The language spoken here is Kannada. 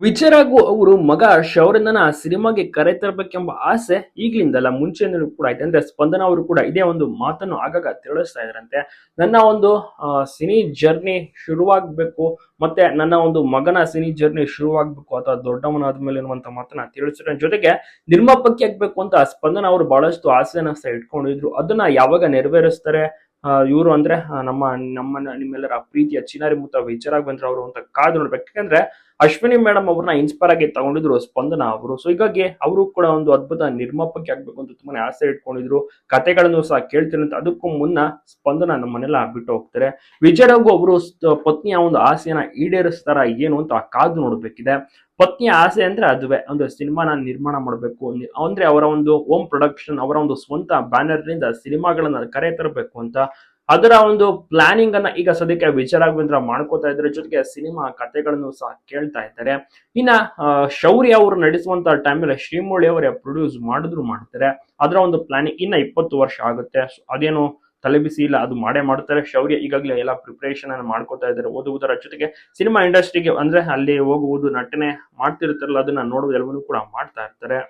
ವಿಜಯರಾಘು ಅವರು ಮಗ ಶೌರ್ಯನ ಸಿನಿಮಾಗೆ ಕರೆ ತರಬೇಕೆಂಬ ಆಸೆ ಈಗಲಿಂದಲ್ಲ ಮುಂಚೆನೂ ಕೂಡ ಐತೆ ಅಂದ್ರೆ ಸ್ಪಂದನ ಅವರು ಕೂಡ ಇದೇ ಒಂದು ಮಾತನ್ನು ಆಗಾಗ ತಿಳಿಸ್ತಾ ಇದ್ರಂತೆ ನನ್ನ ಒಂದು ಸಿನಿ ಜರ್ನಿ ಶುರುವಾಗಬೇಕು ಮತ್ತೆ ನನ್ನ ಒಂದು ಮಗನ ಸಿನಿ ಜರ್ನಿ ಶುರುವಾಗಬೇಕು ಅಥವಾ ದೊಡ್ಡವನಾದ್ಮೇಲೆ ಇರುವಂತ ಮಾತನ್ನ ತಿಳಿಸಿದ್ರೆ ಜೊತೆಗೆ ನಿರ್ಮಾಪಕಿ ಆಗ್ಬೇಕು ಅಂತ ಸ್ಪಂದನ ಅವರು ಬಹಳಷ್ಟು ಆಸೆನ ಸಹ ಇಟ್ಕೊಂಡಿದ್ರು. ಅದನ್ನ ಯಾವಾಗ ನೆರವೇರಿಸ್ತಾರೆ? ಇವರು ಅಂದ್ರೆ ನಮ್ಮ, ನಮ್ಮನ್ನ, ನಿಮ್ಮೆಲ್ಲರ ಪ್ರೀತಿಯ ಚಿನಾರಿ ಮುತ್ತ ಬಂದ್ರೆ ಅವರು ಅಂತ ಕಾದು ನೋಡ್ಬೇಕು. ಯಾಕಂದ್ರೆ ಅಶ್ವಿನಿ ಮೇಡಮ್ ಅವ್ರನ್ನ ಇನ್ಸ್ಪೈರ್ ಆಗಿ ತಗೊಂಡಿದ್ರು ಸ್ಪಂದನ ಅವರು. ಸೊ ಹೀಗಾಗಿ ಅವರು ಕೂಡ ಒಂದು ಅದ್ಭುತ ನಿರ್ಮಾಪಕಿ ಆಗ್ಬೇಕು ಅಂತ ತುಂಬಾನೇ ಆಸೆ ಇಟ್ಕೊಂಡಿದ್ರು. ಕತೆಗಳನ್ನು ಸಹ ಕೇಳ್ತೀನಿ ಅಂತ ಅದಕ್ಕೂ ಮುನ್ನ ಸ್ಪಂದನ ನಮ್ಮನ್ನೆಲ್ಲ ಬಿಟ್ಟು ಹೋಗ್ತಾರೆ. ವಿಜಯರಾಘು ಅವರು ಪತ್ನಿಯ ಒಂದು ಆಸೆಯನ್ನ ಈಡೇರಿಸ್ತಾರ ಏನು ಅಂತ ಕಾದು ನೋಡ್ಬೇಕಿದೆ. ಪತ್ನಿಯ ಆಸೆ ಅಂದ್ರೆ ಅದುವೇ. ಒಂದು ಸಿನಿಮಾನ ನಿರ್ಮಾಣ ಮಾಡಬೇಕು ಅಂದ್ರೆ ಅವರ ಒಂದು ಹೋಮ್ ಪ್ರೊಡಕ್ಷನ್ ಅವರ ಒಂದು ಸ್ವಂತ ಬ್ಯಾನರ್ನಿಂದ ಸಿನಿಮಾಗಳನ್ನ ಕರೆ ತರಬೇಕು ಅಂತ ಅದರ ಒಂದು ಪ್ಲಾನಿಂಗ್ ಅನ್ನ ಈಗ ಸದ್ಯಕ್ಕೆ ವಿಚಾರಾಘವೇಂದ್ರ ಮಾಡ್ಕೋತಾ ಇದ್ದಾರೆ. ಜೊತೆಗೆ ಸಿನಿಮಾ ಕಥೆಗಳನ್ನು ಸಹ ಕೇಳ್ತಾ ಇದ್ದಾರೆ. ಇನ್ನ ಶೌರ್ಯ ಅವರು ನಡೆಸುವಂತ ಟೈಮಲ್ಲಿ ಶ್ರೀಮೂಳಿ ಅವರೇ ಪ್ರೊಡ್ಯೂಸ್ ಮಾಡಿದ್ರು ಮಾಡ್ತಾರೆ. ಅದರ ಒಂದು ಪ್ಲಾನಿಂಗ್ ಇನ್ನ ಇಪ್ಪತ್ತು ವರ್ಷ ಆಗುತ್ತೆ. ಅದೇನು ತಲೆಬಿಸಿ ಇಲ್ಲ. ಅದು ಮಾಡೇ ಮಾಡ್ತಾರೆ. ಶೌರ್ಯ ಈಗಾಗಲೇ ಎಲ್ಲ ಪ್ರಿಪರೇಷನ್ ಅನ್ನು ಮಾಡ್ಕೋತಾ ಇದ್ದಾರೆ. ಓದುವುದರ ಜೊತೆಗೆ ಸಿನಿಮಾ ಇಂಡಸ್ಟ್ರಿಗೆ ಅಂದ್ರೆ ಅಲ್ಲಿ ಹೋಗುವುದು ನಟನೆ ಮಾಡ್ತಿರ್ತಾರಲ್ಲ, ಅದನ್ನ ನೋಡುವುದು ಎಲ್ಲವನ್ನೂ ಕೂಡ ಮಾಡ್ತಾ ಇರ್ತಾರೆ.